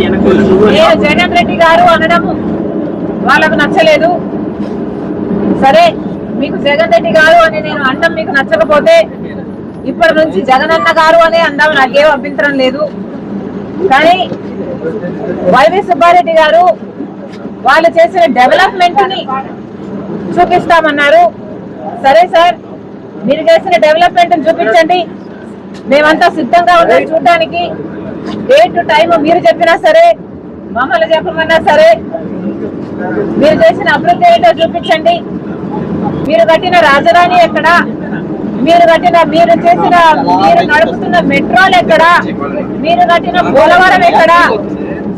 నేను జగన్ రెడ్డి గారు అనడము వాళ్ళకు నచ్చలేదు. సరే మీకు జగన్ రెడ్డి గారు అని నేను అండం మీకు నచ్చకపోతే ఇప్పటి నుంచి జగనన్న గారు అనే అందాం నాకేం అభ్యంతరం లేదు. కానీ వైవి సుబ్బారెడ్డి గారు వాళ్ళు చేసిన డెవలప్మెంట్ని చూపిస్తామన్నారు. సరే సార్ మీరు చేసిన డెవలప్మెంట్ చూపించండి. మేమంతా సిద్ధంగా ఉన్నాం చూడడానికి. డేట్ టైం మీరు చెప్పినా సరే మమ్మల్ని చెప్పమన్నా సరే మీరు చేసిన అభివృద్ధి ఏంటో చూపించండి. మీరు కట్టిన రాజధాని ఎక్కడ? మీరు కట్టిన మీరు చేసిన మీరు నడుపుతున్న మెట్రోలు ఎక్కడ? మీరు కట్టిన పోలవరం ఎక్కడ?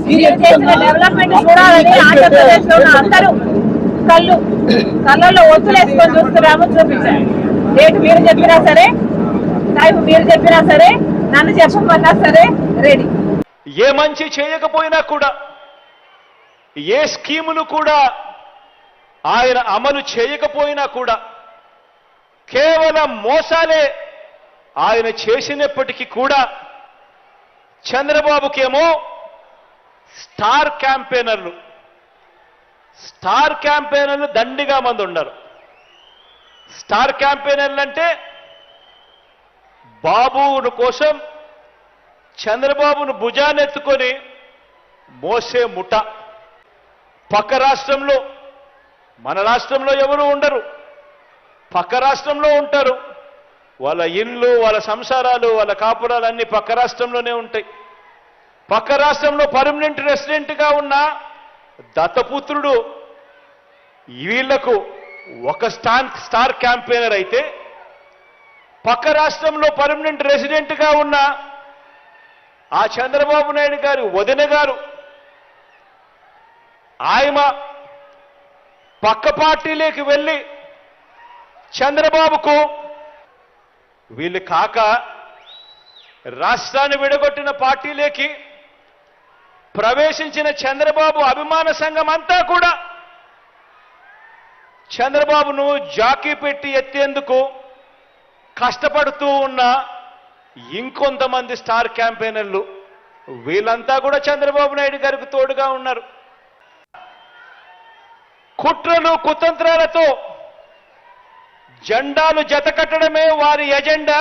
మీరు చేసిన డెవలప్మెంట్ చూడాలని ఆంధ్రప్రదేశ్లో ఉన్న అందరూ కళ్ళు కళ్ళల్లో ఒత్తులేసుకొని చూస్తున్నాము చూపించండి. డేట్ మీరు చెప్పినా సరే టైం మీరు చెప్పినా సరే నన్ను చెప్పమన్నా సరే రెడీ. ఏ మంచి చేయకపోయినా కూడా ఏ స్కీములు కూడా ఆయన అమలు చేయకపోయినా కూడా కేవలం మోసాలే ఆయన చేసినప్పటికీ కూడా చంద్రబాబుకేమో స్టార్ క్యాంపెయినర్లు స్టార్ క్యాంపెయినర్లు దండిగా మంది ఉన్నారు. స్టార్ క్యాంపెయినర్లు అంటే బాబును కోసం చంద్రబాబును భుజానెత్తుకొని మోసే ముఠ. పక్క రాష్ట్రంలో మన రాష్ట్రంలో ఎవరు ఉండరు. పక్క రాష్ట్రంలో ఉంటారు. వాళ్ళ ఇళ్ళు వాళ్ళ సంసారాలు వాళ్ళ కాపురాలు అన్ని పక్క రాష్ట్రంలోనే ఉంటాయి. పక్క రాష్ట్రంలో పర్మనెంట్ రెసిడెంట్గా ఉన్న దత్తపుత్రుడు వీళ్ళకు ఒక స్టాన్ స్టార్ క్యాంపెయినర్ అయితే పక్క రాష్ట్రంలో పర్మనెంట్ రెసిడెంట్గా ఉన్న ఆ చంద్రబాబు నాయుడు గారు వదిన గారు ఆయమ పక్క పార్టీలోకి వెళ్ళి చంద్రబాబుకు వీళ్ళు కాక రాష్ట్రాన్ని విడగొట్టిన పార్టీలోకి ప్రవేశించిన చంద్రబాబు అభిమాన సంఘం అంతా కూడా చంద్రబాబును జాకీ పెట్టి ఎత్తేందుకు కష్టపడుతూ ఉన్న ఇంకొంతమంది స్టార్ క్యాంపెయినర్లు వీళ్ళంతా కూడా చంద్రబాబు నాయుడు గారికి తోడుగా ఉన్నారు. కుట్రలు కుతంత్రాలతో జెండాలు జతకట్టడమే వారి ఎజెండా.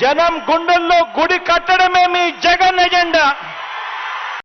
జనం గుండెల్లో గుడి కట్టడమే మీ జగన్ ఎజెండా.